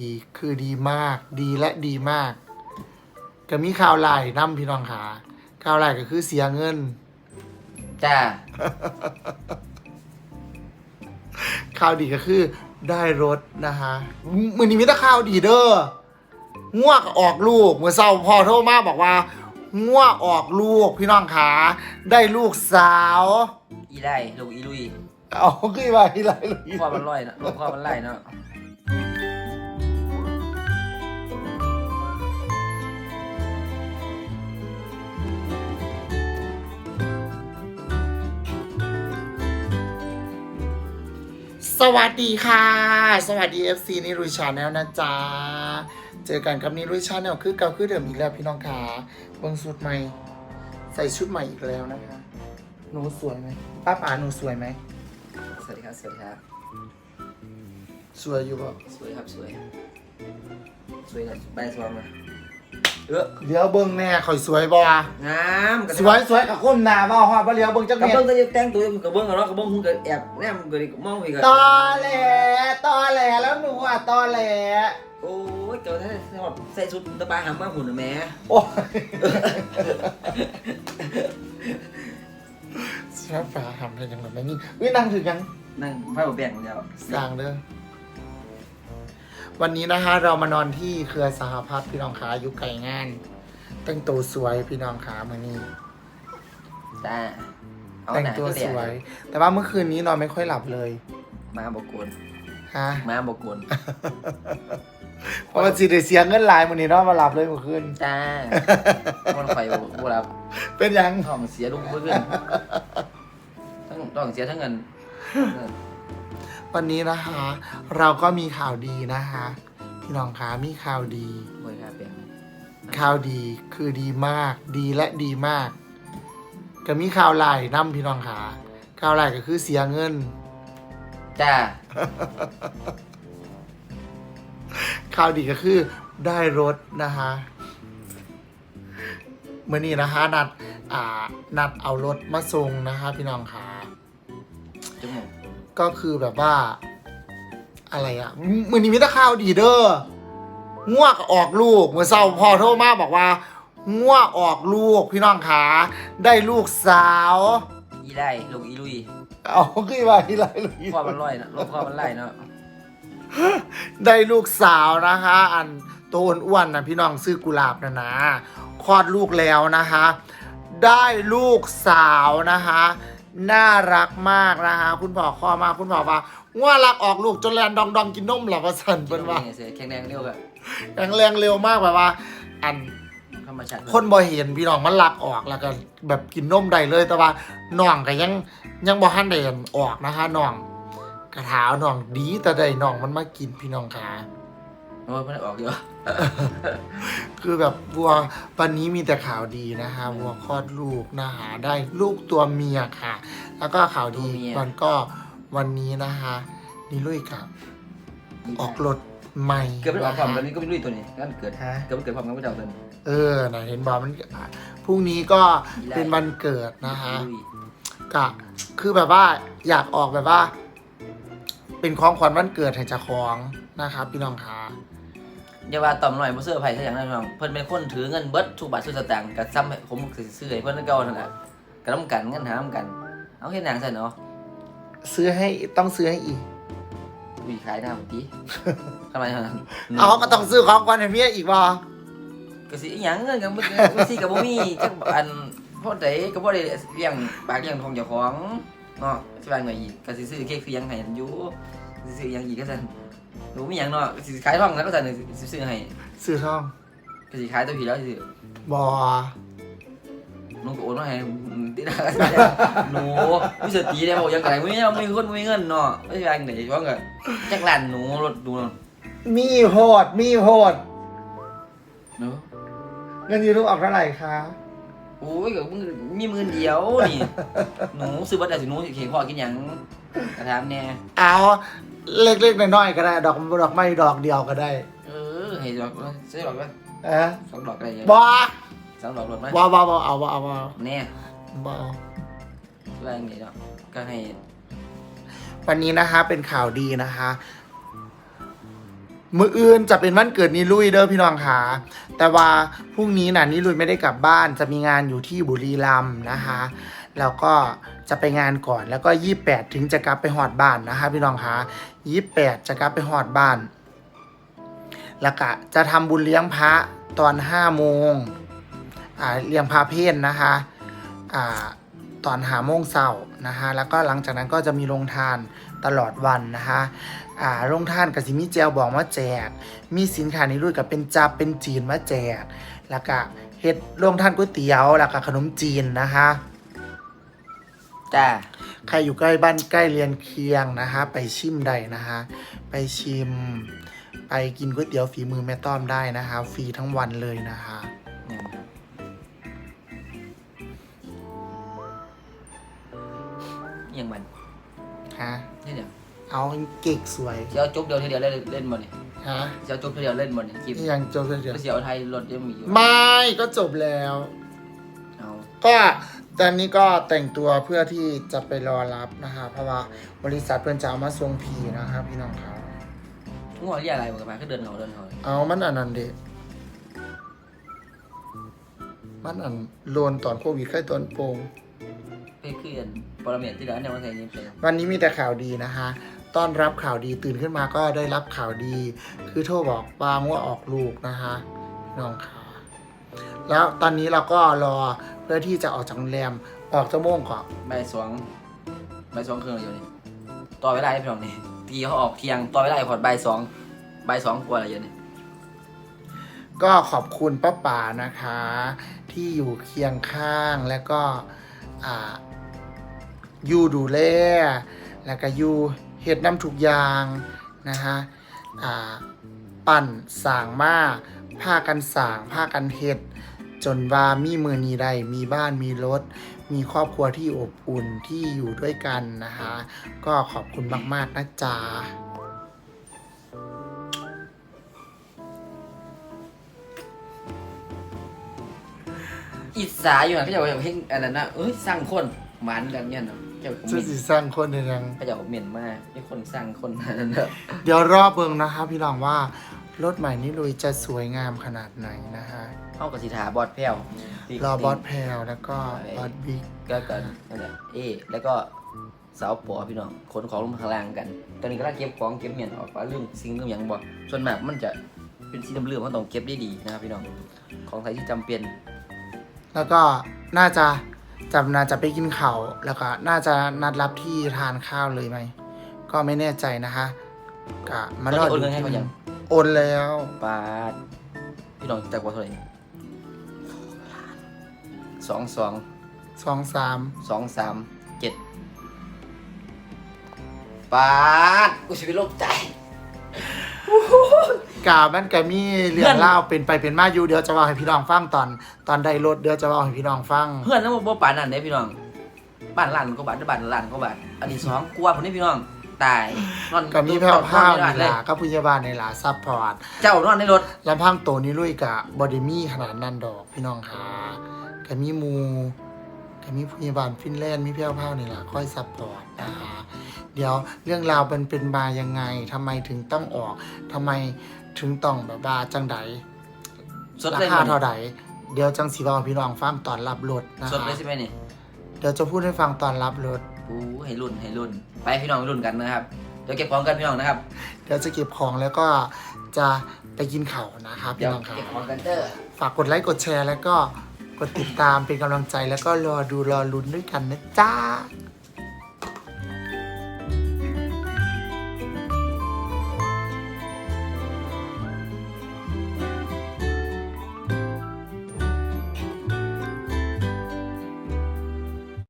ดีคือดีมาก ดีและดีมาก ก็มีข่าวไล่น้ำพี่น้องขาข่าวไล่ก็คือเสียเงิน จ้า ข่าวดีก็คือได้รถนะคะมือนี้มีแต่ข่าวดีเด้อง่วกออกลูกเมื่อเช้าพ่อโทรมาบอกว่าง่วออกลูกพี่น้องขาได้ลูกสาวอีไล่ลูกอีลุยเอาขึ้นมาที่ไรเลยพ่อมันลอยนะลูกพ่อมันไล่เนาะ สวัสดีค่ะ สวัสดี FC นี่รุยชาแนลนะจ๊ะ เจอกันกับนี่รุยชาแนลคือเก่าคือเดิมอีกแล้วพี่น้องขาเบิ่งชุดใหม่ ใส่ชุดใหม่อีกแล้วนะคะ หนูสวยไหมป้าป๋าหนูสวยไหม สวัสดีครับ สวัสดีครับ สวยอยู่บ่สวยครับ สวย สวยเลยใบสวงมา เออเลี้ยวเบิ่งแน่ข่อยสวยบ่งามกระสวยสวยกับก้มหน้าบ่ฮอดบ่เลี้ยวเบิ่งจักกระเม็ดเบื้องก็จะแต่งตัวกระเบื้องกันเนาะกระเบื้องคุณก็แอบแนมก็ดิมองอีกตอแหลตอแหลแล้วหนูอะตอแหลโอ้ยเจ้าท่านใส่ชุดตะปาหำมาหุ่นนะแม่โอ้ยเสียฟ้าทำได้ยังไงแม่นี่เฮ้ยนั่งถึงยังนั่งไฟบแบ่งเดียวสั่งเด้อ วันนี้นะฮะเรามานอนที่เครือสหพัฒน์พี่น้องขาอยู่ไก่งาน แต่งตัวสวยพี่น้องขามือนี้จ้าเอาแต่งหนาตัวก็แดสดวย แต่ว่าเมื่อคืนนี้นอนไม่ค่อยหลับเลยมาบกวนฮะ มาบกวนเพราะว่าสิได้เสียเงินหลายมือนี้นอนมาหลับเลยเมื่อคืน จ้าคนไฟบ่รับเป็นยังท้องเสียลูกเพื่อนทั้งท้องเสียทั้งเงิน วันนี้นะคะ เราก็มีข่าวดีนะคะ พี่น้องขามีข่าวดีบริการเปลี่ยนข่าวดีคือดีมาก ดีและดีมาก ก็มีข่าวไล่น้ำพี่น้องขาข่าวไล่ก็คือเสียเงิน จ้าข่าวดีก็คือได้รถนะคะเมื่อนี้นะคะนัดอ่านัดเอารถมาส่งนะคะ พี่น้องขาจมูก ก็คือแบบว่า อะไรอะมือนี้มีแต่ข่าวดีเด้อง่วกออกลูกเมื่อเช้าพ่อโทรมาบอกว่าง่วออกลูกพี่น้องขาได้ลูกสาวอีไล่ลูกอีลุยเอาขึ้นมาที่ไรเลยพ่อมันลอยนะลูกพ่อมันไล่เนาะได้ลูกสาวนะคะ อันโตวอ้วนๆนะพี่น้องซื้อกุหลาบนะนะคลอดลูกแล้วนะคะ ได้ลูกสาวนะคะ น่ารักมากนะคะคุณพ่อคลอดมาคุณพ่อว่าว่ารักออกลูกจนแลนดองดองๆกินนมเหรอพระสันเป็นว่าเสียแข็งแรงเร็วอะแข็งแรงเร็วมากแบบว่า อันธรรมชาติคนบ่เห็นพี่น้องมันลักออกแล้วก็แบบกินนมได้เลยแต่ว่าน้องก็ยังยังบ่ทันได้ออกนะคะน้องกระถาวน้องดีแต่ได้น้องมันมากินพี่น้อง ขาโอ้ยมันออกเยอะคือแบบวัววันนี้มีแต่ข่าวดีนะคะวัวคลอดลูกนะคะ ได้ลูกตัวเมียค่ะ แล้วก็ข่าวดีมันก็วันนี้นะคะนี่ลุยกับออกรถใหม่เกือบเป็นออกความะตอคะนนี้ก็ไม่รู้อีกตัวนี้ก็เกิดฮะเกือบเกิดความกันไม่เจ้าตัวนี้เออไหนเห็นบอกมันพรุ่งนี้ก็เป็นวันเกิดนะคะลุยกะคือแบบว่าอยากออกแบบว่า เป็นของขวัญวันเกิดให้เจ้าของนะครับพี่น้องคะ อย่าว่าต่อมหน่อยบ่เสื้อไผ่ซะอย่างนั้นน้องเพิ่นเป็นคนถือเงินเบิดทุกบาททุกสตางค์ก็ซ้ำให้ผมสิซื้อให้เพิ่นเก่านั่นแหละก็นํกันเงินหานํกัน เอาเฮ็ดหยังซั่นเนาะซื้อให้ต้องซื้อให้อีกอุ้ยขายหน้าผมติทำไมฮะเอาก็ต้องซื้อของขวัญให้เมียอีกบ่ก็สิอีหยังเงินก็บ่บ่สิก็บ่มีจักอันพอใดก็บ่ได้เลี้ยงปากเลี้ยงท้องเจ้าของเนาะสิว่าไงอีกก็สิซื้อเค้กเลี้ยงให้อันอยู่สิซื้ออีหยังอีกก็ซั่น หนูมีหยังเนาะสิขายท้องแล้วก็ซั่นสิซื้อให้ซื้อท่องก็สิขายตัวผีแล้วสิบอหนูก็โอนมาให้ติดหน้าหนูมีสติได้บอกยังไงไม่มีคนไม่มีเงินเนาะไม่ใช่ว่าไหนว่าไงจักรลานหนูรถดูเนาะมีโหดมีโหดเนาะเงินยูทูบออกเท่าไหร่คะ โอ้ยก็มึงมีหมื่นเดียวนี่ หนูซื้อบัตรได้สิหนูสิเขียนพ่อกินหยังกระทำแน่เอาเล็กๆน้อยๆก็ได้ ดอกดอกไม้ดอกเดียวก็ได้เออให้ดอกใช่ดอกไหมเออสองดอกอะไรอย่างบอสองดอกรถไหมบอบอบอเอาบอเอาบอแน่บอว่าอย่างนี้เนาะก็ให้วันนี้นะคะเป็นข่าวดีนะคะ มืออื่นจะเป็นวันเกิดนิลุยเด้อพี่น้องค่ะแต่ว่าพรุ่งนี้น่ะนิลุยไม่ได้กลับบ้านจะมีงานอยู่ที่บุรีรัมย์นะคะแล้วก็จะไปงานก่อนแล้วก็ยี่แปดถึงจะกลับไปหอดบ้านนะคะพี่น้องค่ะยี่แปดจะกลับไปหอดบ้าน แล้วก็จะทำบุญเลี้ยงพระตอนห้าโมงอ่าเลี้ยงพระเพศนะคะอ่าตอนหาโมงเศร้านะคะแล้วก็หลังจากนั้นก็จะมีโรงทาน ตลอดวันนะคะอ่าโรงทานกับสิมีแจวบอกมาแจก มีสินค้าในรุ่นกับเป็นจับเป็นจีนมาแจก แล้วก็เฮ็ดโรงทานก๋วยเตี๋ยวแล้วก็ขนมจีนนะคะจ้าใครอยู่ใกล้บ้านใกล้เรียนเคียงนะคะ ไปชิมได้นะคะ ไปชิม ไปกินก๋วยเตี๋ยวฝีมือแม่ต้อมได้นะคะ ฟรีทั้งวันเลยนะคะเนี่ยครับอิหยังมัน ฮะนี่เดี๋ยวเอาเก่กสวยเสียวจบเดียวทีเดียวเล่นเล่นบอลนี่ฮะเสียวจบทีเดียวเล่นบอลนี่คลิปนี่ยังจบเลยเดี๋ยวก็เสียวไทยรถยังมีอยู่ไม่ก็จบแล้ว เอาก็ตอนนี้ก็แต่งตัวเพื่อที่จะไปรอรับนะคะเพราะว่าบริษัทเพื่อนจะเอามาส่งพีนะครับพี่น้องครับง่วงเรียกอะไรบอกกันมาก็เดินเขาเดินเขาเอามันอันนั้นเด็มันอันโลนตอนโควิดไข้ตอนโปง ไปเคลื่อนปรเมศที่ร้านในวันไทยนี่เป็นวันนี้มีแต่ข่าวดีนะคะ ต้อนรับข่าวดีตื่นขึ้นมาก็ได้รับข่าวดี คือโทรบอกปางว่าออกลูกนะคะพี่น้องค่ะแล้วตอนนี้เราก็รอเพื่อที่จะออกจากโรงแรมออกจะโมงก่อนใบายสองใบายสองเครื่องอะไรอยู่นี่ต่อเวลาให้พี่น้องนี่ตีเขาออกเที่ยงต่อเวลาไอ้ขอดใบายสองใบายสองกว่าอะไรอยู่นี่ก็ขอบคุณป้าป่านะคะ ที่อยู่เคียงข้างแล้วก็ อ่าอยู่ดูแลแล้วก็อยู่เฮ็ดน้ำทุกอย่างนะคะอ่าปั่นสร้างมาผ้ากันสร้างผ้ากันเฮ็ด จนว่ามีมือนีใดมีบ้านมีรถ มีครอบครัวที่อบอุ่นที่อยู่ด้วยกันนะคะ ก็ขอบคุณมาก ๆ นะจ๊ะ อิสาอยู่นะเขาจะว่าเพ่งอันนั้นนะเอ้ยสร้างคนหมันกันเนี่ยเนาะเจ้าจะมีสิสร้างคนเดียวยังเขาจะเหม็นมากมีคนสร้างคนอันนั้นเนอะเดี๋ยวรอบเบิงนะคะ พี่รองว่ารถใหม่นี้ลุยจะสวยงามขนาดไหนนะคะเข้ากับสิทาบอสแพ้วรอบอสแพลวแล้วก็บอสบิ๊กก็กันนั่นแหละเอแล้วก็สาวปอพี่น้องขนของลงมาข้างล่างกัน ตอนนี้ก็ลังเก็บของเก็บเมียนออกว่าเรื่องสิ่งเรื่องอย่างบอกส่วนมากมันจะเป็นสีดำเรื่องมันต้องเก็บได้ดีนะครับพี่น้องของไทยที่จำเป็น แล้วก็น่าจะจำน่าจะไปกินเขาวแล้วก็น่าจะนัดรับที่ทานข้าวเลยไหม ก็ไม่แน่ใจนะคะก็มารอตอนนี้โอนดูเงินให้เขายัง โอนแล้วปาดพี่น้องจากว่าเท่าไหร่สองสองสองสามสองสามเจ็ดปาดกูชีวิตโลกใจ กามันก็มีเรื่องเล่าวเป็นไปเป็นมาอยู่เดี๋ยวจะว่าให้พี่น้องฟังตอนตอนได้รถเดี๋ยวจะว่าให้พี่น้องฟัง เพื่อนนั่นบ่ปานนั่นเด้พี่น้องบ้านล้านก็บาทบ้านล้านก็บาทอันนี้สองกลัวผมนี่พี่น้องตายนอนก็มีแพ้วพ้าวในนี่บ้านเลยล่ะก็พยาบาลในล่ะซัพพอร์ตเจ้านอนในรถลำพังโตนี้ลุยกับบอดี้มี่ขนาดนั้นดอกพี่น้องค่ะก็มีหมูก็มีพยาบาลฟินแลนด์มีเพี้ยวเผานี่แหละค่อยซัพพอร์ตนะคะเดี๋ยวเรื่องราวมันเป็นมายังไงทำไมถึงต้องออกทำไม ถึงต้องแบบว่าจังใดสดราเลยคามั้เท่ายใดเดี๋ยวจังสีบอกพี่น้องฟังตอนรับรถนะสดคะเลยใช่ไหมนี่เดี๋ยวจะพูดให้ฟังตอนรับรถอู้ให้รุ่นให้รุ่น ไปพี่น้องรุ่นกันนะครับเดี๋ยวเก็บของกันพี่น้องนะครับ เดี๋ยวจะเก็บของแล้วก็จะไปกินข้าวนะครับพี่เดี๋ยวน้องค่ะเก็บของกันเด้อฝากกดไลค์กดแชร์แล้วก็กดติดตามเป็นกำลังใจแล้วก็รอดูรอลุ้นด้วยกันนะจ๊ะ